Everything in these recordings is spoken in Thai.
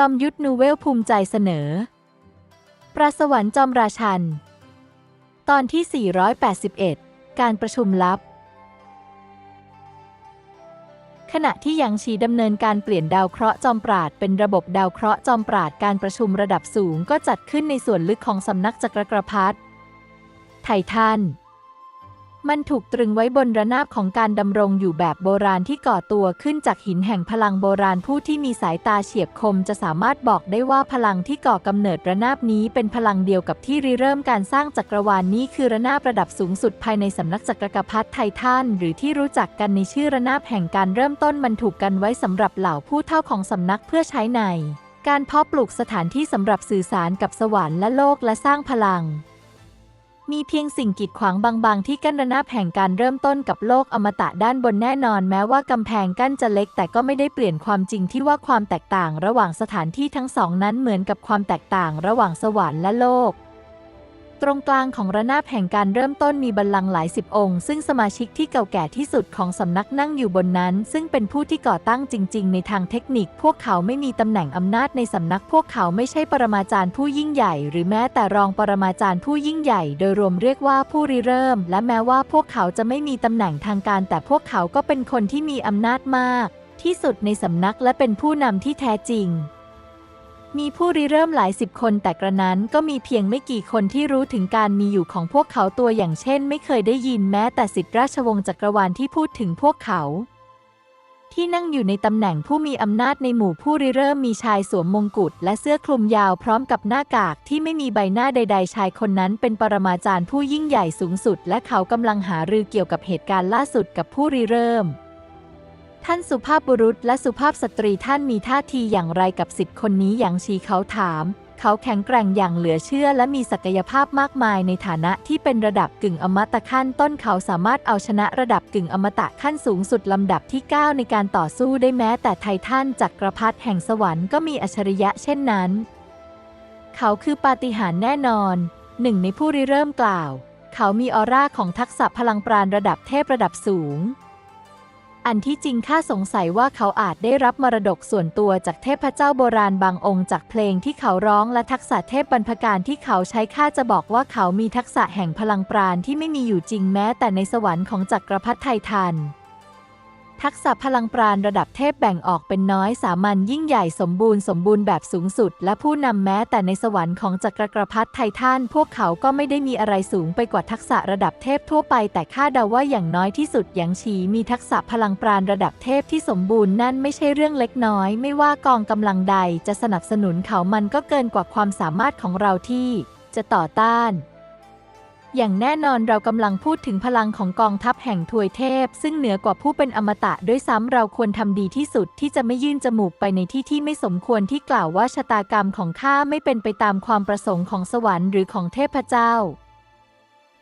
จอมยุทธนูเวลภูมิใจเสนอ ประสวรรค์จอมราชัน ตอนที่ 481 การประชุมลับ ขณะที่ยางชีดำเนินการเปลี่ยนดาวเคราะห์จอมปราดเป็นระบบดาวเคราะห์จอมปราดการประชุมระดับสูงก็จัดขึ้นในส่วนลึกของสำนักจักรกรพัฒไททัน มันถูกตรึงไว้บนระนาบของการดำรงอยู่แบบโบราณที่ก่อตัวขึ้นจากหินแห่งพลังโบราณผู้ที่มีสายตาเฉียบคมจะสามารถบอกได้ว่าพลังที่ก่อกำเนิดระนาบนี้เป็นพลังเดียวกับที่ริเริ่มการสร้างจักรวาลนนี้คือระนาบระดับสูงสุดภายในสำนักจักรกรพัฒไททันหรือที่รู้จักกันในชื่อระนาบแห่งการเริ่มต้นมันถูกกันไว้สำหรับเหล่าผู้เท่าของสำนักเพื่อใช้ใน การเพาะปลูกสถานที่สำหรับสื่อสารกับสวรรค์และโลกและสร้างพลัง มีเพียงสิ่งกีดขวางบางๆ ที่กั้นระนาบแห่งการเริ่มต้นกับโลกอมตะด้านบนแน่นอน แม้ว่ากำแพงกั้นจะเล็ก แต่ก็ไม่ได้เปลี่ยนความจริงที่ว่าความแตกต่าง ระหว่างสถานที่ทั้งสองนั้นเหมือนกับความแตกต่าง ระหว่างสวรรค์และโลก ตรงกลางของระนาบแห่งการเริ่มต้นมีบัลลังก์หลายสิบองค์ ซึ่งสมาชิกที่เก่าแก่ที่สุดของสำนักนั่งอยู่บนนั้น ซึ่งเป็นผู้ที่ก่อตั้งจริง ๆ ในทางเทคนิค พวกเขาไม่มีตำแหน่งอำนาจในสำนักพวกเขาไม่ใช่ปรมาจารย์ผู้ยิ่งใหญ่ หรือแม้แต่รองปรมาจารย์ผู้ยิ่งใหญ่ โดยรวมเรียกว่าผู้ริเริ่ม และแม้ว่าพวกเขาจะไม่มีตำแหน่งทางการ แต่พวกเขาก็เป็นคนที่มีอำนาจมาก ที่สุดในสำนักและเป็นผู้นำที่แท้จริง มีผู้ริเริ่มหลายสิบคนแต่กระนั้นก็มีเพียงไม่กี่คนที่รู้ถึงการมีอยู่ของพวกเขาตัวอย่างเช่น ไม่เคยได้ยินแม้แต่สิทธิราชวงศ์จักรวาลที่พูดถึงพวกเขา ที่นั่งอยู่ในตำแหน่งผู้มีอำนาจในหมู่ผู้ริเริ่มมีชายสวมมงกุฎและเสื้อคลุมยาวพร้อมกับหน้ากากที่ไม่มีใบหน้าใด ๆ ชายคนนั้นเป็นปรมาจารย์ผู้ยิ่งใหญ่สูงสุด และเขากำลังหารือเกี่ยวกับเหตุการณ์ล่าสุดกับผู้ริเริ่ม ท่านสุภาพบุรุษและสุภาพสตรีท่านมีท่าทีอย่างไรกับสิทธิ์คนนี้อย่างชีเขาถาม เขาแข็งแกร่งอย่างเหลือเชื่อและมีศักยภาพมากมายในฐานะที่เป็นระดับกึ่งอมตะขั้นต้นเขาสามารถเอาชนะระดับกึ่งอมตะขั้นสูงสุดลำดับที่ 9 ในการต่อสู้ได้แม้แต่ไททันจักรพรรดิแห่งสวรรค์ก็มีอัจฉริยะเช่นนั้น เขาคือปาฏิหาริย์แน่นอนหนึ่งในผู้ริเริ่มกล่าว เขามีออร่าของทักษะพลังปราณระดับเทพระดับสูง อันที่จริงข้าสงสัยว่าเขาอาจได้รับมรดกส่วนตัวจากเทพเจ้าโบราณบางองค์จากเพลงที่เขาร้องและทักษะเทพบรรพการที่เขาใช้ข้าจะบอกว่าเขามีทักษะแห่งพลังปราณที่ไม่มีอยู่จริงแม้แต่ในสวรรค์ของจักรพรรดิไททัน ทักษะพลังปราณระดับเทพแบ่งออกเป็นน้อยสามัญยิ่งใหญ่สมบูรณ์สมบูรณ์แบบสูงสุด และผู้นำแม้แต่ในสวรรค์ของจักรกรพรรดิไททันพวกเขาก็ไม่ได้มีอะไรสูงไปกว่าทักษะระดับเทพทั่วไป แต่คาดเดาว่าอย่างน้อยที่สุดหยางฉีมีทักษะพลังปราณระดับเทพที่สมบูรณ์นั่นไม่ใช่เรื่องเล็กน้อย ไม่ว่ากองกำลังใดจะสนับสนุนเขามันก็เกินกว่าความสามารถของเราที่จะต่อต้าน อย่างแน่นอนเรากำลังพูดถึงพลังของกองทัพแห่งทวยเทพ ซึ่งเหนือกว่าผู้เป็นอมตะด้วยซ้ำเราควรทำดีที่สุดที่จะไม่ยื่นจมูกไปในที่ที่ไม่สมควรที่กล่าวว่าชะตากรรมของข้าไม่เป็นไปตามความประสงค์ของสวรรค์หรือของเทพเจ้า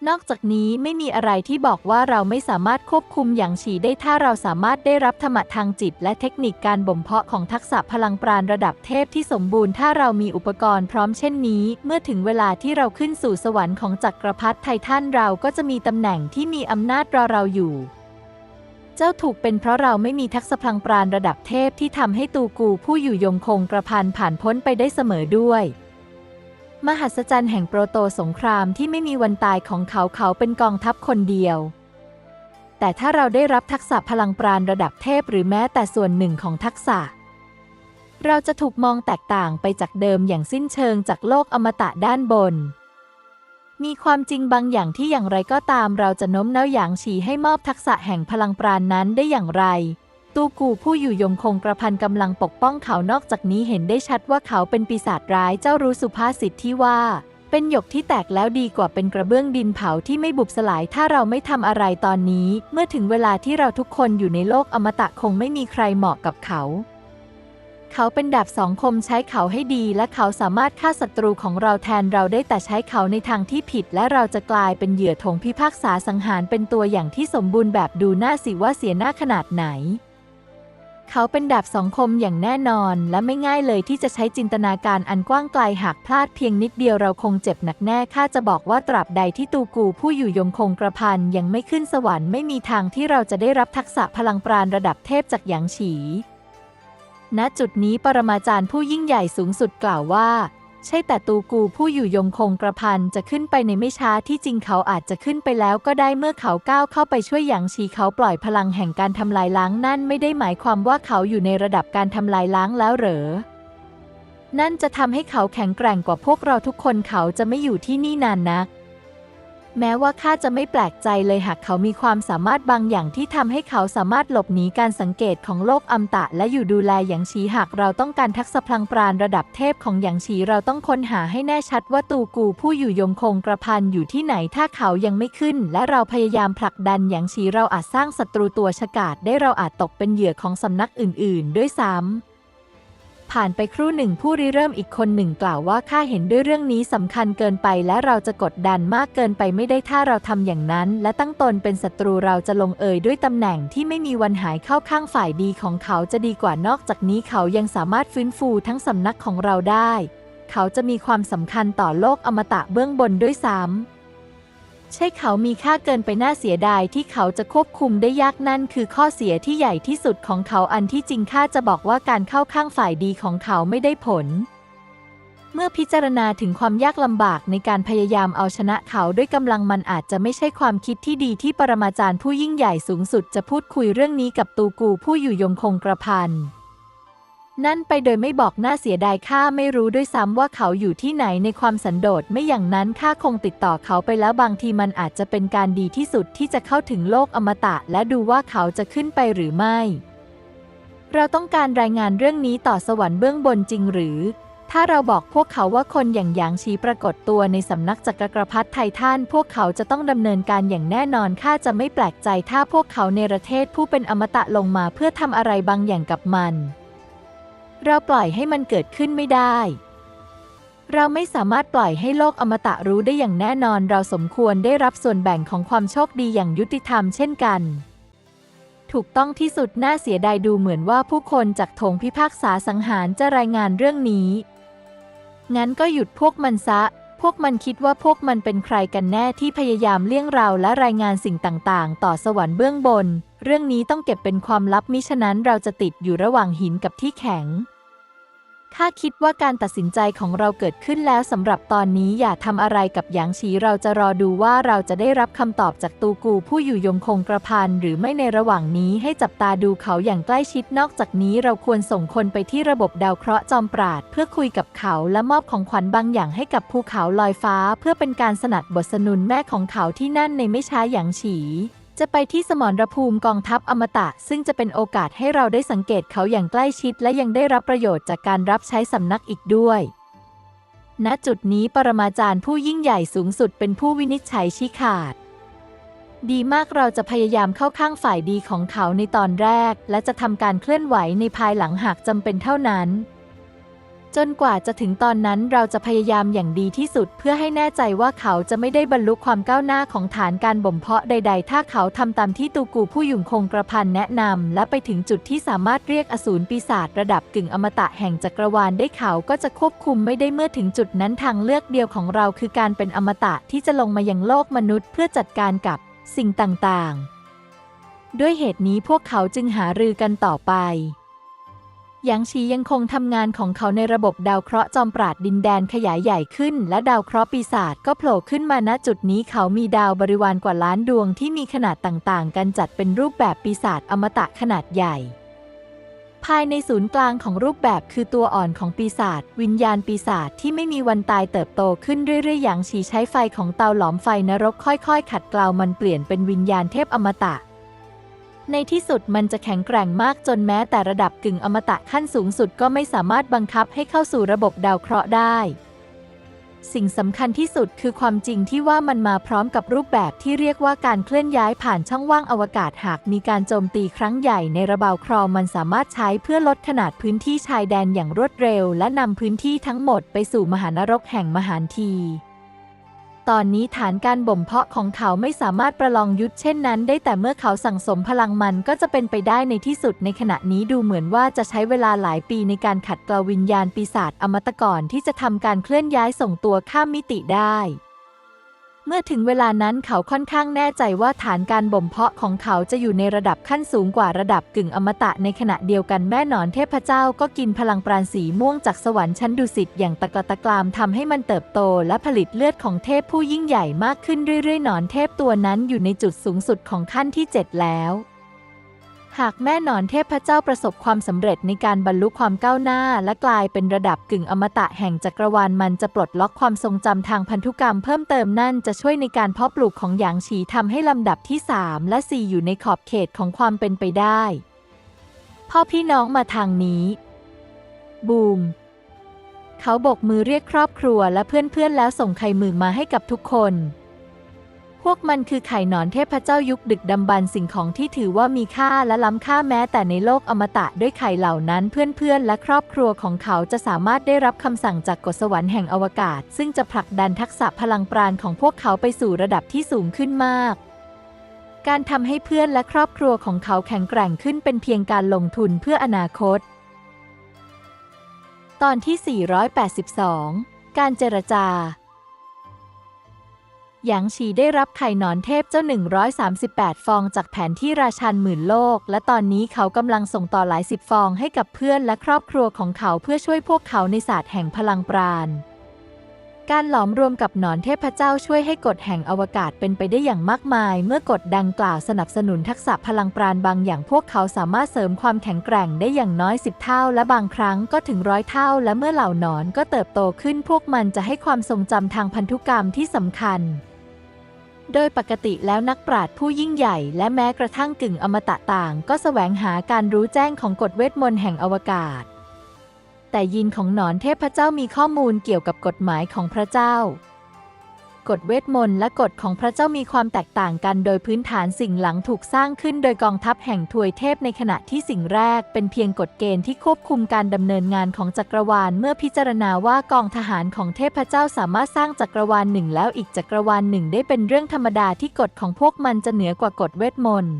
นอกจากนี้ไม่มีอะไรที่บอกว่าเราไม่สามารถควบคุมอย่างฉีได้ถ้าเราสามารถได้รับธรรมะทางจิต และเทคนิคการบ่มเพาะของทักษะพลังปราณระดับเทพที่สมบูรณ์ถ้าเรามีอุปกรณ์พร้อมเช่นนี้ เมื่อถึงเวลาที่เราขึ้นสู่สวรรค์ของจักรพรรดิไททันเราก็จะมีตำแหน่งที่มีอำนาจรอเราอยู่ เจ้าถูกเป็นเพราะเราไม่มีทักษะพลังปราณระดับเทพที่ทำให้ตูกูผู้อยู่ยงคงกระพันผ่านพ้นไปได้เสมอด้วย มหัศจรรย์แห่งโปรโตสงครามที่ไม่มีวันตายของเขาเขาเป็นกองทัพคนเดียว แต่ถ้าเราได้รับทักษะพลังปราณระดับเทพหรือแม้แต่ส่วนหนึ่งของทักษะ เราจะถูกมองแตกต่างไปจากเดิมอย่างสิ้นเชิงจากโลกอมตะด้านบน มีความจริงบางอย่างที่อย่างไรก็ตามเราจะโน้มน้าวหยางฉีให้มอบทักษะแห่งพลังปราณนั้นได้อย่างไร ตูกูผู้อยู่ยงคงกระพันกำลังปกป้องเขานอกจากนี้เห็นได้ชัดว่าเขาเป็นปีศาจร้ายเจ้ารู้สุภาษิตที่ว่า เป็นหยกที่แตกแล้วดีกว่าเป็นกระเบื้องดินเผาที่ไม่บุบสลายถ้าเราไม่ทำอะไรตอนนี้ เมื่อถึงเวลาที่เราทุกคนอยู่ในโลกอมตะคงไม่มีใครเหมาะกับเขาเขาเป็นดาบสองคมใช้เขาให้ดี และเขาสามารถฆ่าศัตรูของเราแทนเราได้แต่ใช้เขาในทางที่ผิด และเราจะกลายเป็นเหยื่อถงพิพากษาสังหารเป็นตัวอย่างที่สมบูรณ์แบบดูหน้าสิว่าเสียหน้าขนาดไหน เขาเป็นดาบสองคมอย่างแน่นอน และไม่ง่ายเลยที่จะใช้จินตนาการอันกว้างไกลหากพลาดเพียงนิดเดียวเราคงเจ็บหนักแน่ข้าจะบอกว่าตราบใดที่ตูกูผู้อยู่ยงคงกระพันยังไม่ขึ้นสวรรค์ไม่มีทางที่เราจะได้รับทักษะพลังปราณระดับเทพจากหยางฉีณจุดนี้ปรมาจารย์ผู้ยิ่งใหญ่สูงสุดกล่าวว่า ใช่แต่ตูกูผู้อยู่ยงคงกระพันจะขึ้นไปในไม่ช้าที่จริงเขาอาจจะขึ้นไปแล้วก็ได้เมื่อเขาก้าวเข้าไปช่วยหยางชีเขาปล่อยพลังแห่งการทำลายล้างนั่นไม่ได้หมายความว่าเขาอยู่ในระดับการทำลายล้างแล้วเหรอ นั่นจะทำให้เขาแข็งแกร่งกว่าพวกเราทุกคนเขาจะไม่อยู่ที่นี่นานนัก แม้ว่าข้าจะไม่แปลกใจเลยหากเขามีความสามารถบางอย่างที่ทำให้เขาสามารถหลบหนีการสังเกตของโลกอมตะ และอยู่ดูแลหยางชีหากเราต้องการทักษะพลังปราณระดับเทพของหยางชีเราต้องค้นหาให้แน่ชัดว่าตูกูผู้อยู่ยงคงกระพันอยู่ที่ไหนถ้าเขายังไม่ขึ้น และเราพยายามผลักดันหยางชีเราอาจสร้างศัตรูตัวฉกาจได้เราอาจตกเป็นเหยื่อของสำนักอื่น ๆ ด้วยซ้ำ ผ่านไปครู่หนึ่งผู้ริเริ่มอีกคนหนึ่งกล่าวว่าข้าเห็นด้วยเรื่องนี้สำคัญเกินไปและเราจะกดดันมากเกินไปไม่ได้ถ้าเราทำอย่างนั้น และตั้งตนเป็นศัตรูเราจะลงเอยด้วยตำแหน่งที่ไม่มีวันหายเข้าข้างฝ่ายดีของเขาจะดีกว่านอกจากนี้เขายังสามารถฟื้นฟูทั้งสำนักของเราได้ เขาจะมีความสำคัญต่อโลกอมตะเบื้องบนด้วยซ้ำ ใช่เขามีค่าเกินไปน่าเสียดายที่เขาจะควบคุมได้ยากนั่นคือข้อเสียที่ใหญ่ที่สุดของเขาอันที่จริงข้าจะบอกว่าการเข้าข้างฝ่ายดีของเขาไม่ได้ผล เมื่อพิจารณาถึงความยากลำบากในการพยายามเอาชนะเขาด้วยกำลังมันอาจจะไม่ใช่ความคิดที่ดีที่ปรมาจารย์ผู้ยิ่งใหญ่สูงสุดจะพูดคุยเรื่องนี้กับตูกูผู้อยู่ยงคงกระพัน นั่นไปโดยไม่บอกน่าเสียดายข้าไม่รู้ด้วยซ้ำว่าเขาอยู่ที่ไหนในความสันโดษไม่อย่างนั้นข้าคงติดต่อเขาไปแล้วบางทีมันอาจจะเป็นการดีที่สุดที่จะเข้าถึงโลกอมตะ และดูว่าเขาจะขึ้นไปหรือไม่ เราต้องการรายงานเรื่องนี้ต่อสวรรค์เบื้องบนจริงหรือ ถ้าเราบอกพวกเขาว่าคนอย่างหยางชีปรากฏตัวในสำนักจักรกรพรรดิไททันพวกเขาจะต้องดำเนินการอย่างแน่นอนข้าจะไม่แปลกใจถ้าพวกเขาในประเทศผู้เป็นอมตะลงมาเพื่อทำอะไรบางอย่างกับมัน เราปล่อยให้มันเกิดขึ้นไม่ได้ เราไม่สามารถปล่อยให้โลกอมตะรู้ได้อย่างแน่นอน เราสมควรได้รับส่วนแบ่งของความโชคดีอย่างยุติธรรมเช่นกัน ถูกต้องที่สุดน่าเสียดายดูเหมือนว่าผู้คนจากถงพิพากษาสังหารจะรายงานเรื่องนี้ งั้นก็หยุดพวกมันซะพวกมันคิดว่าพวกมันเป็นใครกันแน่ที่พยายามเลี่ยงเราและรายงานสิ่งต่างๆ ต่อสวรรค์เบื้องบน เรื่องนี้ต้องเก็บเป็นความลับมิฉะนั้นเราจะติดอยู่ระหว่างหินกับที่แข็ง ข้าคิดว่าการตัดสินใจของเราเกิดขึ้นแล้วสำหรับตอนนี้อย่าทำอะไรกับหยางฉีเราจะรอดูว่าเราจะได้รับคำตอบจากตูกูผู้อยู่ยงคงกระพันหรือไม่ในระหว่างนี้ให้จับตาดูเขาอย่างใกล้ชิดนอกจากนี้เราควรส่งคนไปที่ระบบดาวเคราะห์จอมปราด เพื่อคุยกับเขาและมอบของขวัญบางอย่างให้กับภูเขาลอยฟ้า เพื่อเป็นการสนัดบทสนุนแม่ของเขาที่นั่นในไม่ช้าหยางฉี จะไปที่สมรภูมิกองทัพอมตะ ซึ่งจะเป็นโอกาสให้เราได้สังเกตเขาอย่างใกล้ชิด และยังได้รับประโยชน์จากการรับใช้สำนักอีกด้วย ณ จุดนี้ปรมาจารย์ผู้ยิ่งใหญ่สูงสุดเป็นผู้วินิจฉัยชี้ขาด ดีมากเราจะพยายามเข้าข้างฝ่ายดีของเขาในตอนแรก และจะทำการเคลื่อนไหวในภายหลังหากจำเป็นเท่านั้น จนกว่าจะถึงตอนนั้นเราจะพยายามอย่างดีที่สุด เพื่อให้แน่ใจว่าเขาจะไม่ได้บรรลุความก้าวหน้าของฐานการบ่มเพาะใด ๆ ถ้าเขาทำตามที่ตูกูผู้ยุ่งคงกระพันแนะนำและไปถึงจุดที่สามารถเรียกอสูรปีศาจระดับกึ่งอมตะแห่งจักรวาลได้เขาก็จะควบคุมไม่ได้เมื่อถึงจุดนั้นทางเลือกเดียวของเราคือการเป็นอมตะที่จะลงมายังโลกมนุษย์ เพื่อจัดการกับสิ่งต่างๆ ด้วยเหตุนี้พวกเขาจึงหารือกันต่อไป หยางชียังคงทำงานของเขาในระบบดาวเคราะห์จอมปราดดินแดนขยายใหญ่ขึ้น และดาวเคราะห์ปีศาจก็โผล่ขึ้นมาณจุดนี้เขามีดาวบริวารกว่าล้านดวงที่มีขนาดต่างๆ กันจัดเป็นรูปแบบปีศาจอมตะขนาดใหญ่ ภายในศูนย์กลางของรูปแบบคือตัวอ่อนของปีศาจวิญญาณปีศาจที่ไม่มีวันตายเติบโตขึ้นเรื่อยๆอย่างฉีใช้ไฟของเตาหลอมไฟนรกค่อย ๆ ขัดเกลามันเปลี่ยนเป็นวิญญาณเทพอมตะ ในที่สุดมันจะแข็งแกร่งมากจนแม้แต่ระดับกึ่งอมตะขั้นสูงสุดก็ไม่สามารถบังคับให้เข้าสู่ระบบดาวเคราะห์ได้ สิ่งสำคัญที่สุดคือความจริงที่ว่ามันมาพร้อมกับรูปแบบที่เรียกว่าการเคลื่อนย้ายผ่านช่องว่างอวกาศหากมีการโจมตีครั้งใหญ่ในระเบาครอมันสามารถใช้เพื่อลดขนาดพื้นที่ชายแดนอย่างรวดเร็ว และนำพื้นที่ทั้งหมดไปสู่มหานรกแห่งมหานที ตอนนี้ฐานการบ่มเพาะของเขาไม่สามารถประลองยุทธเช่นนั้น ได้แต่เมื่อเขาสั่งสมพลังมันก็จะเป็นไปได้ในที่สุดในขณะนี้ดูเหมือนว่าจะใช้เวลาหลายปีในการขัดเกลาวิญญาณปีศาจอมตะกรที่จะทำการเคลื่อนย้ายส่งตัวข้ามมิติได้ เมื่อถึงเวลานั้นเขาค่อนข้างแน่ใจว่าฐานการบ่มเพาะของเขาจะอยู่ในระดับขั้นสูงกว่าระดับกึ่งอมตะในขณะเดียวกันแม่หนอนเทพเจ้าก็กินพลังปราณสีม่วงจากสวรรค์ชั้นดุสิตอย่างตะกละตะกรามทำให้มันเติบโตและผลิตเลือดของเทพผู้ยิ่งใหญ่มากขึ้นเรื่อยๆ หนอนเทพตัวนั้นอยู่ในจุดสูงสุดของขั้นที่ 7 แล้ว หากแม่หนอนเทพเจ้าประสบความสำเร็จในการบรรลุความก้าวหน้า และกลายเป็นระดับกึ่งอมตะแห่งจักรวาลมันจะปลดล็อกความทรงจำทางพันธุกรรมเพิ่มเติมนั่นจะช่วยในการเพาะปลูกของหยางฉีทำให้ลำดับที่ 3 และ 4 อยู่ในขอบเขตของความเป็นไปได้ พ่อพี่น้องมาทางนี้ บูม เขาโบกมือเรียกครอบครัวและเพื่อนๆแล้วส่งไข่หมึกมาให้กับทุกคน พวกมันคือไข่หนอนเทพเจ้ายุคดึกดำบรรสิ่งของที่ถือว่ามีค่าและล้ำค่าแม้แต่ในโลกอมตะด้วยไข่เหล่านั้นเพื่อนๆ และครอบครัวของเขาจะสามารถได้รับคำสั่งจากกฎสวรรค์แห่งอวกาศ ซึ่งจะผลักดันทักษะพลังปราณของพวกเขาไปสู่ระดับที่สูงขึ้นมากการทำให้เพื่อนและครอบครัวของเขาแข็งแกร่งขึ้นเป็นเพียงการลงทุนเพื่ออนาคต ตอนที่ 482 การเจรจา หยางฉีได้รับไข่หนอนเทพเจ้า 138 ฟองจากแผนที่ราชันหมื่นโลก และตอนนี้เขากำลังส่งต่อหลายสิบฟองให้กับเพื่อนและครอบครัวของเขาเพื่อช่วยพวกเขาในศาสตร์แห่งพลังปราณ การหลอมรวมกับหนอนเทพเจ้าช่วยให้กฎแห่งอวกาศเป็นไปได้อย่างมากมาย เมื่อกฎดังกล่าวสนับสนุนทักษะพลังปราณบางอย่างพวกเขาสามารถเสริมความแข็งแกร่งได้อย่างน้อย10เท่า และบางครั้งก็ถึงร้อยเท่า และเมื่อเหล่าหนอนก็เติบโตขึ้นพวกมันจะให้ความทรงจำทางพันธุกรรมที่สำคัญ โดยปกติแล้วนักปราชญ์ผู้ยิ่งใหญ่และแม้กระทั่งกึ่งอมตะต่าง ก็แสวงหาการรู้แจ้งของกฎเวทมนต์แห่งอวกาศ แต่ยินของหนอนเทพเจ้ามีข้อมูลเกี่ยวกับกฎหมายของพระเจ้า กฎเวทมนต์และกฎของพระเจ้ามีความแตกต่างกันโดยพื้นฐานสิ่งหลังถูกสร้างขึ้นโดยกองทัพแห่งทวยเทพในขณะที่สิ่งแรก เป็นเพียงกฎเกณฑ์ที่ควบคุมการดำเนินงานของจักรวาล เมื่อพิจารณาว่ากองทหารของเทพเจ้าสามารถสร้างจักรวาลหนึ่งแล้วอีกจักรวาลหนึ่งได้เป็นเรื่องธรรมดาที่กฎของพวกมันจะเหนือกว่ากฎเวทมนต์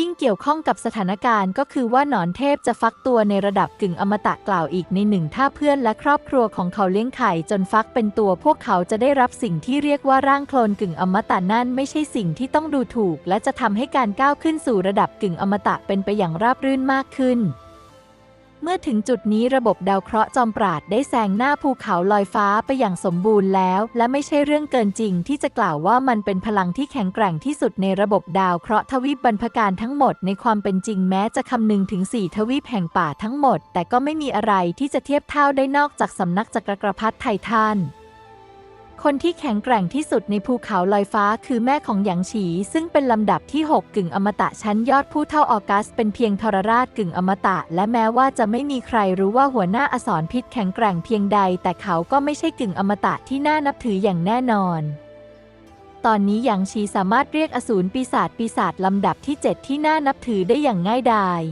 ยิ่งเกี่ยวข้องกับสถานการณ์ก็คือว่าหนอนเทพจะฟักตัวในระดับกึ่งอมตะกล่าวอีกในหนึ่งถ้าเพื่อนและครอบครัวของเขาเลี้ยงไข่จนฟักเป็นตัวพวกเขาจะได้รับสิ่งที่เรียกว่าร่างโคลนกึ่งอมตะนั่นไม่ใช่สิ่งที่ต้องดูถูก และจะทำให้การก้าวขึ้นสู่ระดับกึ่งอมตะเป็นไปอย่างราบรื่นมากขึ้น เมื่อถึงจุดนี้ระบบดาวเคราะห์จอมปราดได้แซงหน้าภูเขาลอยฟ้าไปอย่างสมบูรณ์แล้ว และไม่ใช่เรื่องเกินจริงที่จะกล่าวว่ามันเป็นพลังที่แข็งแกร่งที่สุดในระบบดาวเคราะห์ทวีปบรรพการทั้งหมดในความเป็นจริงแม้จะคำนึงถึง 4 ทวีปแห่งป่าทั้งหมด แต่ก็ไม่มีอะไรที่จะเทียบเท่าได้นอกจากสำนักจักรกรพรรดิไททัน คนที่แข็งแกร่งที่สุดในภูเขาลอยฟ้าคือแม่ของหยางฉี ซึ่งเป็นลำดับที่ 6 กึ่งอมตะชั้นยอดผู้เท่าออกัส เป็นเพียงทรราชกึ่งอมตะ และแม้ว่าจะไม่มีใครรู้ว่าหัวหน้าอสรพิษแข็งแกร่งเพียงใด แต่เขาก็ไม่ใช่กึ่งอมตะที่น่านับถืออย่างแน่นอนตอนนี้หยางฉีสามารถเรียกอสูรปีศาจปีศาจลำดับที่ 7 ที่น่านับถือได้อย่างง่ายดาย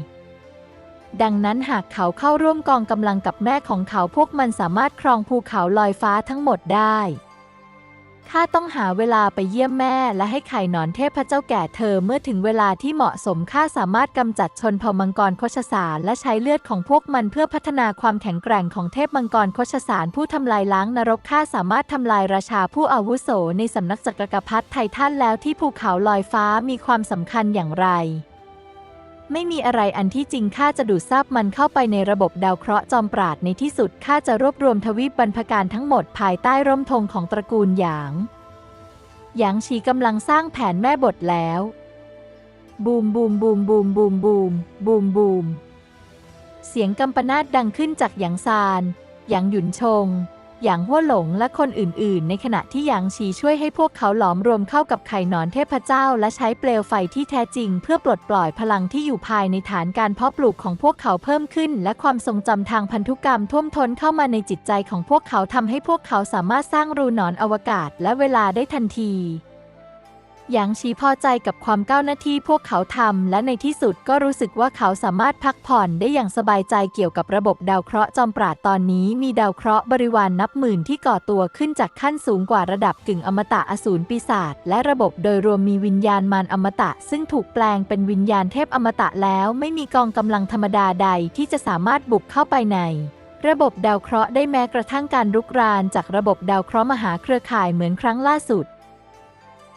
ดังนั้นหากเขาเข้าร่วมกองกำลังกับแม่ของเขาพวกมันสามารถครองภูเขาลอยฟ้าทั้งหมดได้ ข้าต้องหาเวลาไปเยี่ยมแม่และให้ไข่หนอนเทพเจ้าแก่เธอเมื่อถึงเวลาที่เหมาะสมข้าสามารถกำจัดชนเผ่ามังกรโคชสารและใช้เลือดของพวกมันเพื่อพัฒนาความแข็งแกร่งของเทพมังกรโคชสารผู้ทำลายล้างนรกข้าสามารถทำลายราชาผู้อาวุโสในสำนักจักรพรรดิไททันแล้วที่ภูเขาลอยฟ้ามีความสำคัญอย่างไร ไม่มีอะไรอันที่จริงข้าจะดูดซับมันเข้าไปในระบบดาวเคราะห์จอมปราดในที่สุดข้าจะรวบรวมทวีปบรรพการทั้งหมดภายใต้ร่มธงของตระกูลหยาง หยางฉีกำลังสร้างแผนแม่บทแล้ว บูมบูมบูมบูมบูมบูมบูมบูม เสียงกำปนาตดังขึ้นจากหยางซานหยางหยุนชง หยางหัวหลงและคนอื่นๆ ในขณะที่หยางชีช่วยให้พวกเขาหลอมรวมเข้ากับไข่หนอนเทพเจ้า และใช้เปลวไฟที่แท้จริง เพื่อปลดปล่อยพลังที่อยู่ภายในฐานการเพาะปลูกของพวกเขาเพิ่มขึ้น และความทรงจำทางพันธุกรรมท่วมท้นเข้ามาในจิตใจของพวกเขาทำให้พวกเขาสามารถสร้างรูหนอนอวกาศและเวลาได้ทันที หยางชีพอใจกับความก้าวหน้าที่พวกเขาทำ และในที่สุดก็รู้สึกว่าเขาสามารถพักผ่อนได้อย่างสบายใจเกี่ยวกับระบบดาวเคราะห์จอมปราดตอนนี้มีดาวเคราะห์บริวารนนับหมื่นที่ก่อตัวขึ้นจากขั้นสูงกว่าระดับกึ่งอมตะอสูรปีศาจและระบบโดยรวมมีวิญญาณมารอมตะ ซึ่งถูกแปลงเป็นวิญญาณเทพอมตะแล้วไม่มีกองกำลังธรรมดาใดที่จะสามารถบุกเข้าไปในระบบดาวเคราะห์ได้แม้กระทั่งการรุกรานจากระบบดาวเคราะห์มหาเครือข่ายเหมือนครั้งล่าสุด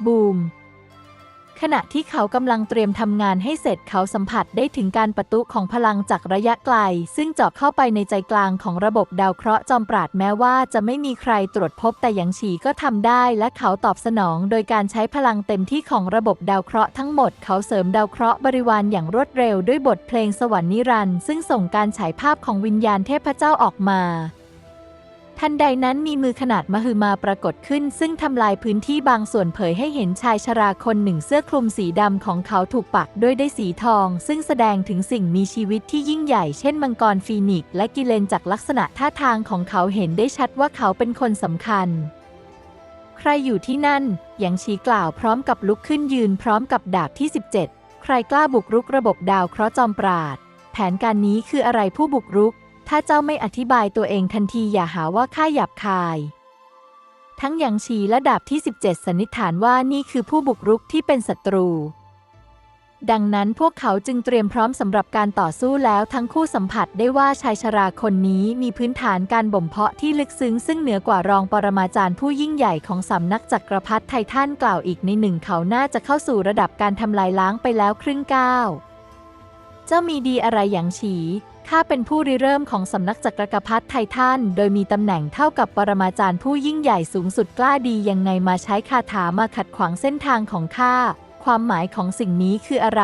บูม ขณะที่เขากำลังเตรียมทำงานให้เสร็จเขาสัมผัสได้ถึงการประตุของพลังจากระยะไกล ซึ่งเจาะเข้าไปในใจกลางของระบบดาวเคราะห์จอมปราดแม้ว่าจะไม่มีใครตรวจพบแต่ยางฉีก็ทำได้ และเขาตอบสนองโดยการใช้พลังเต็มที่ของระบบดาวเคราะห์ทั้งหมด เขาเสริมดาวเคราะห์บริวารอย่างรวดเร็วด้วยบทเพลงสวรรค์นิรันดร์ซึ่งส่งการฉายภาพของวิญญาณเทพเจ้าออกมา ทันใดนั้นมีมือขนาดมหึมาปรากฏขึ้น ซึ่งทำลายพื้นที่บางส่วนเผยให้เห็นชายชราคนหนึ่งเสื้อคลุมสีดำของเขาถูกปักด้วยได้สีทอง ซึ่งแสดงถึงสิ่งมีชีวิตที่ยิ่งใหญ่เช่นมังกรฟีนิกซ์และกิเลนจากลักษณะท่าทางของเขาเห็นได้ชัดว่าเขาเป็นคนสำคัญ ใครอยู่ที่นั่นหยางชี้กล่าวพร้อมกับลุกขึ้นยืนพร้อมกับดาบที่ 17 ใครกล้าบุกรุกระบบดาวเคราะห์จอมปราด แผนการนี้คืออะไรผู้บุกรุก ถ้าเจ้าไม่อธิบายตัวเองทันทีอย่าหาว่าข้าหยาบคาย ทั้งยางชีและดาบที่ 17 สันนิษฐานว่านี่คือผู้บุกรุกที่เป็นศัตรู ดังนั้นพวกเขาจึงเตรียมพร้อมสำหรับการต่อสู้แล้วทั้งคู่สัมผัสได้ว่าชายชราคนนี้มีพื้นฐานการบ่มเพาะที่ลึกซึ้ง ซึ่งเหนือกว่ารองปรมาจารย์ผู้ยิ่งใหญ่ของสำนักจักรพรรดิไททันกล่าวอีกในหนึ่งเขาน่าจะเข้าสู่ระดับการทำลายล้างไปแล้วครึ่งก้าวเจ้ามีดีอะไรอย่างฉี ข้าเป็นผู้ริเริ่มของสำนักจักรพรรดิไททัน โดยมีตำแหน่งเท่ากับปรมาจารย์ผู้ยิ่งใหญ่สูงสุดกล้าดียังไงมาใช้คาถามาขัดขวางเส้นทางของข้า ความหมายของสิ่งนี้คืออะไร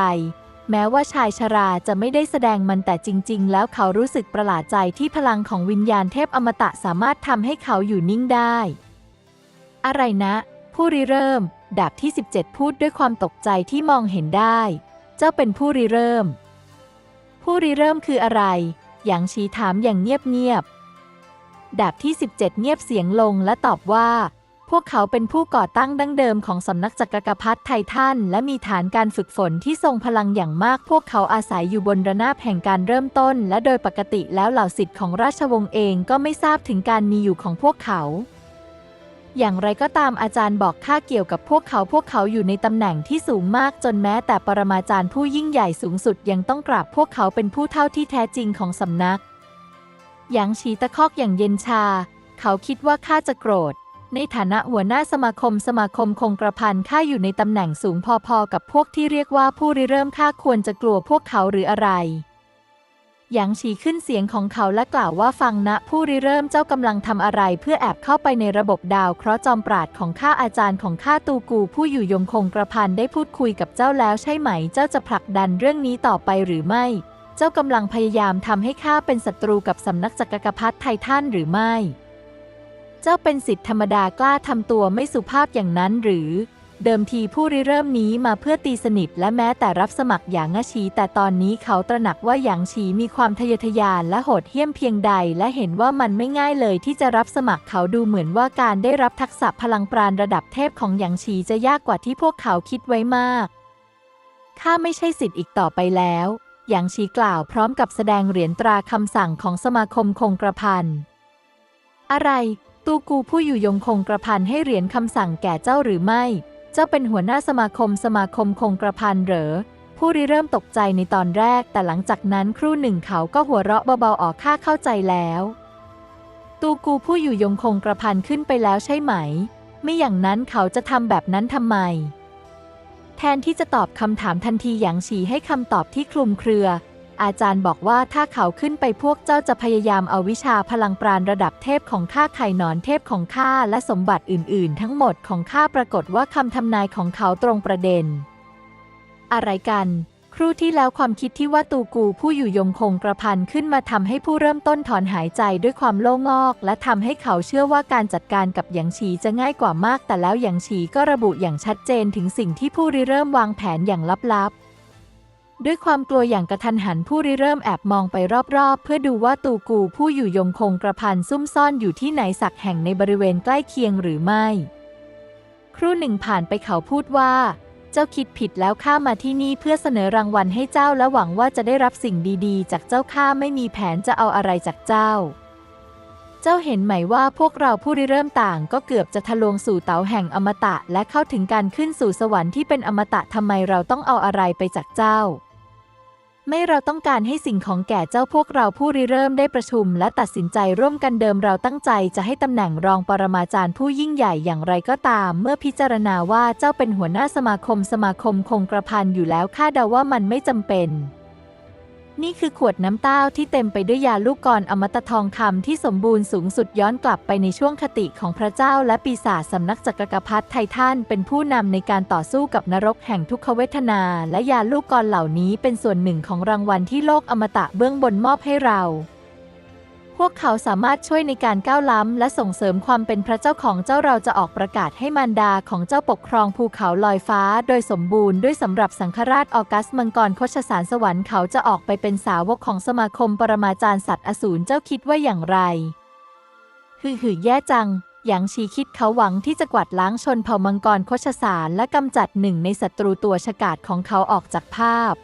แม้ว่าชายชราจะไม่ได้แสดงมันแต่จริง ๆ แล้วเขารู้สึกประหลาดใจที่พลังของวิญญาณเทพอมตะสามารถทำให้เขาอยู่นิ่งได้ อะไรนะ ผู้ริเริ่ม ดาบที่ 17 พูดด้วยความตกใจที่มองเห็นได้ เจ้าเป็นผู้ริเริ่ม ผู้ริเริ่มคืออะไร หยางชีถามอย่างเงียบๆ ดาบที่ 17 เงียบเสียงลงและตอบว่า พวกเขาเป็นผู้ก่อตั้งดั้งเดิมของสำนักจักรพรรดิไททันและมีฐานการฝึกฝนที่ทรงพลังอย่างมาก พวกเขาอาศัยอยู่บนระนาบแห่งการเริ่มต้น และโดยปกติแล้วเหล่าสิทธิ์ของราชวงศ์เองก็ไม่ทราบถึงการมีอยู่ของพวกเขา อย่างไรก็ตามอาจารย์บอกข้าเกี่ยวกับพวกเขาพวกเขาอยู่ในตำแหน่งที่สูงมากจนแม้แต่ปรมาจารย์ผู้ยิ่งใหญ่สูงสุดยังต้องกราบพวกเขาเป็นผู้เท่าที่แท้จริงของสำนักหยางชีตะคอกอย่างเย็นชา เขาคิดว่าข้าจะโกรธ ในฐานะหัวหน้าสมาคมสมาคมคงกระพันข้าอยู่ในตำแหน่งสูงพอๆกับพวกที่เรียกว่าผู้ริเริ่มข้าควรจะกลัวพวกเขาหรืออะไร หยางฉีขึ้นเสียงของเขาและกล่าวว่าฟังนะ ผู้ริเริ่มเจ้ากำลังทำอะไรเพื่อแอบเข้าไปในระบบดาวเคราะห์จอมปราดของข้าอาจารย์ของข้าตูกูผู้อยู่ยงคงกระพันได้พูดคุยกับเจ้าแล้วใช่ไหม เจ้าจะผลักดันเรื่องนี้ต่อไปหรือไม่ เจ้ากำลังพยายามทำให้ข้าเป็นศัตรูกับสำนักจักรพรรดิไททันหรือไม่ เจ้าเป็นสิทธิธรรมดากล้าทำตัวไม่สุภาพอย่างนั้นหรือ เดิมทีผู้ริเริ่มนี้มาเพื่อตีสนิทและแม้แต่รับสมัครอย่างงะชีแต่ตอนนี้เขาตระหนักว่าหยางชีมีความทะเยอทะยานและโหดเหี้ยมเพียงใด และเห็นว่ามันไม่ง่ายเลยที่จะรับสมัครเขาดูเหมือนว่าการได้รับทักษะพลังปราณระดับเทพของหยางชีจะยากกว่าที่พวกเขาคิดไว้มากข้าไม่ใช่สิทธิ์อีกต่อไปแล้วหยางชีกล่าวพร้อมกับแสดงเหรียญตราคำสั่งของสมาคมคงกระพันอะไร ตูกูผู้อยู่ยงคงกระพันให้เหรียญคำสั่งแก่เจ้าหรือไม่ เจ้าเป็นหัวหน้าสมาคมสมาคมคงกระพันเหรอ ผู้ริเริ่มตกใจในตอนแรก แต่หลังจากนั้นครู่หนึ่งเขาก็หัวเราะเบาๆออกข้าเข้าใจแล้ว ตูกูผู้อยู่ยงคงกระพันขึ้นไปแล้วใช่ไหม ไม่อย่างนั้นเขาจะทำแบบนั้นทำไม แทนที่จะตอบคำถามทันทีอย่างฉีให้คำตอบที่คลุมเครือ อาจารย์บอกว่าถ้าเขาขึ้นไปพวกเจ้าจะพยายามเอาวิชาพลังปราณระดับเทพของข้าไข่นอนเทพของข้าและสมบัติอื่น ๆ ทั้งหมดของข้าปรากฏว่าคำทำนายของเขาตรงประเด็น อะไรกัน ครู่ที่แล้วความคิดที่ว่าตูกูผู้อยู่ยงคงกระพันขึ้นมาทำให้ผู้เริ่มต้นถอนหายใจด้วยความโล่งอก และทำให้เขาเชื่อว่าการจัดการกับหยางฉีจะง่ายกว่ามาก แต่แล้วหยางฉีก็ระบุอย่างชัดเจนถึงสิ่งที่ผู้ริเริ่มวางแผนอย่างลับๆ ด้วยความกลัวอย่างกระทันหันผู้ริเริ่มแอบมองไปรอบๆ เพื่อดูว่าตูกูผู้อยู่ยงคงกระพันซุ่มซ่อนอยู่ที่ไหนสักแห่งในบริเวณใกล้เคียงหรือไม่ ครู่หนึ่งผ่านไปเขาพูดว่า เจ้าคิดผิดแล้วข้ามาที่นี่เพื่อเสนอรางวัลให้เจ้าและหวังว่าจะได้รับสิ่งดีๆ จากเจ้าข้าไม่มีแผนจะเอาอะไรจากเจ้า เจ้าเห็นไหมว่าพวกเราผู้ริเริ่มต่างก็เกือบจะทะลวงสู่เตาแห่งอมตะและเข้าถึงการขึ้นสู่สวรรค์ที่เป็นอมตะทำไมเราต้องเอาอะไรไปจากเจ้า ไม่เราต้องการให้สิ่งของแก่เจ้าพวกเราผู้ริเริ่มได้ประชุม และตัดสินใจร่วมกันเดิมเราตั้งใจจะให้ตำแหน่งรองปรมาจารย์ผู้ยิ่งใหญ่อย่างไรก็ตาม เมื่อพิจารณาว่าเจ้าเป็นหัวหน้าสมาคมสมาคมคงกระพันอยู่แล้วคาดเดาว่ามันไม่จำเป็น นี่คือขวดน้ำเต้าที่เต็มไปด้วยยาลูกกรอมตะทองคำที่สมบูรณ์สูงสุดย้อนกลับไปในช่วงคติของพระเจ้าและปีศาจสำนักจักรกรพรรดิไททันเป็นผู้นำในการต่อสู้กับนรกแห่งทุกขเวทนา และยาลูกกรเหล่านี้เป็นส่วนหนึ่งของรางวัลที่โลกอมตะเบื้องบนมอบให้เรา วกเขาสามารถช่วยในการก้าวล้ำ และส่งเสริมความเป็นพระเจ้าของเจ้าเราจะออกประกาศให้มารดาของเจ้าปกครองภูเขาลอยฟ้า โดยสมบูรณ์ด้วยสำหรับสังฆราชออกัสมังกรโคชสารสวรรค์เขาจะออกไปเป็นสาวกของสมาคมปรมาจารย์สัตว์อสูรเจ้าคิดว่าอย่างไรฮือหือแย่จังหยางชีคิดเขาหวังที่จะกวาดล้างชนเผ่ามังกรโคชสารและกำจัดหนึ่งในศัตรูตัวฉกาจของเขาออกจากภาพ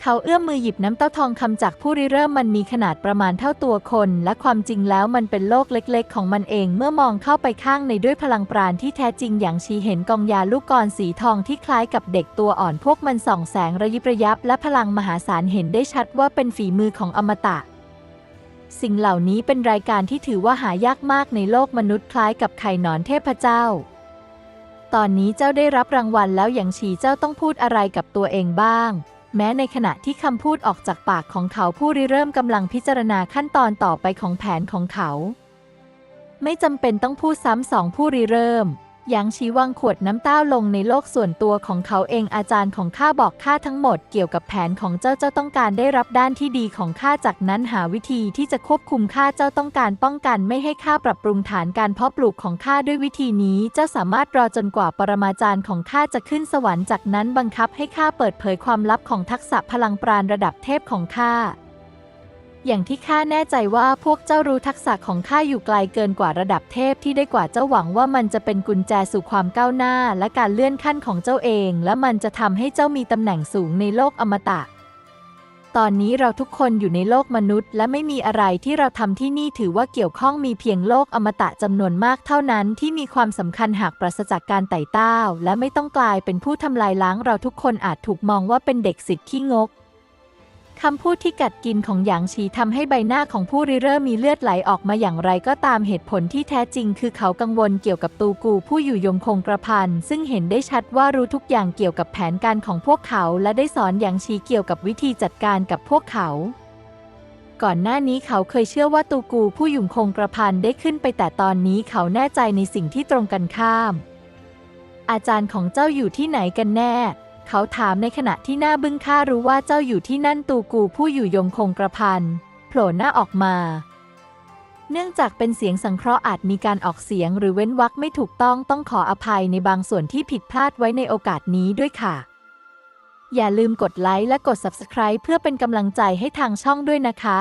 เขาเอื้อมมือหยิบน้ำเต้าทองคำจากผู้ริเริ่มมันมีขนาดประมาณเท่าตัวคน และความจริงแล้วมันเป็นโลกเล็กๆ ของมันเองเมื่อมองเข้าไปข้างในด้วยพลังปราณที่แท้จริงอย่างชีเห็นกองยาลูกกรสีทองที่คล้ายกับเด็กตัวอ่อนพวกมันส่องแสงระยิบระยับ และพลังมหาศาลเห็นได้ชัดว่าเป็นฝีมือของอมตะสิ่งเหล่านี้เป็นรายการที่ถือว่าหายากมากในโลกมนุษย์คล้ายกับไข่หนอนเทพเจ้า ตอนนี้เจ้าได้รับรางวัลแล้วอย่างฉีเจ้าต้องพูดอะไรกับตัวเองบ้าง แม้ในขณะที่คำพูดออกจากปากของเขาผู้ริเริ่มกำลังพิจารณาขั้นตอนต่อไปของแผนของเขา ไม่จำเป็นต้องพูดซ้ำสองผู้ริเริ่ม หยางชีวางขวดน้ำเต้าลงในโลกส่วนตัวของเขาเองอาจารย์ของข้าบอกข้าทั้งหมดเกี่ยวกับแผนของเจ้าเจ้าต้องการได้รับด้านที่ดีของข้าจากนั้นหาวิธีที่จะควบคุมข้าเจ้าต้องการป้องกันไม่ให้ข้าปรับปรุงฐานการเพาะปลูกของข้าด้วยวิธีนี้เจ้าสามารถรอจนกว่าปรมาจารย์ของข้าจะขึ้นสวรรค์จากนั้นบังคับให้ข้าเปิดเผยความลับของทักษะพลังปราณระดับเทพของข้า อย่างที่ข้าแน่ใจว่าพวกเจ้ารู้ทักษะของข้าอยู่ไกลเกินกว่าระดับเทพที่ได้กว่าเจ้าหวังว่ามันจะเป็นกุญแจสู่ความก้าวหน้า และการเลื่อนขั้นของเจ้าเอง และมันจะทำให้เจ้ามีตำแหน่งสูงในโลกอมตะ ตอนนี้เราทุกคนอยู่ในโลกมนุษย์ และไม่มีอะไรที่เราทำที่นี่ถือว่าเกี่ยวข้องมีเพียงโลกอมตะจำนวนมากเท่านั้นที่มีความสำคัญหากปราศจากการไต่เต้า และไม่ต้องกลายเป็นผู้ทำลายล้างเราทุกคนอาจถูกมองว่าเป็นเด็กสิทธิ์ขี้งก คำพูดที่กัดกินของหยางชีทำให้ใบหน้าของผู้ริเริ่มมีเลือดไหลออกมาอย่างไรก็ตามเหตุผลที่แท้จริง คือเขากังวลเกี่ยวกับตูกูผู้อยู่ยงคงกระพันซึ่งเห็นได้ชัดว่ารู้ทุกอย่างเกี่ยวกับแผนการของพวกเขา และได้สอนหยางชีเกี่ยวกับวิธีจัดการกับพวกเขาก่อนหน้านี้เขาเคยเชื่อว่าตูกูผู้อยู่คงกระพันได้ขึ้นไปแต่ตอนนี้เขาแน่ใจในสิ่งที่ตรงกันข้าม อาจารย์ของเจ้าอยู่ที่ไหนกันแน่ เขาถามในขณะที่หน้าบึ้งข้ารู้ว่าเจ้าอยู่ที่นั่นตูกูผู้อยู่ยงคงกระพันโผล่หน้าออกมา เนื่องจากเป็นเสียงสังเคราะห์อาจมีการออกเสียงหรือเว้นวรรคไม่ถูกต้องต้องขออภัยในบางส่วนที่ผิดพลาดไว้ในโอกาสนี้ด้วยค่ะ อย่าลืมกดไลค์และกด Subscribe เพื่อเป็นกำลังใจให้ทางช่องด้วยนะคะ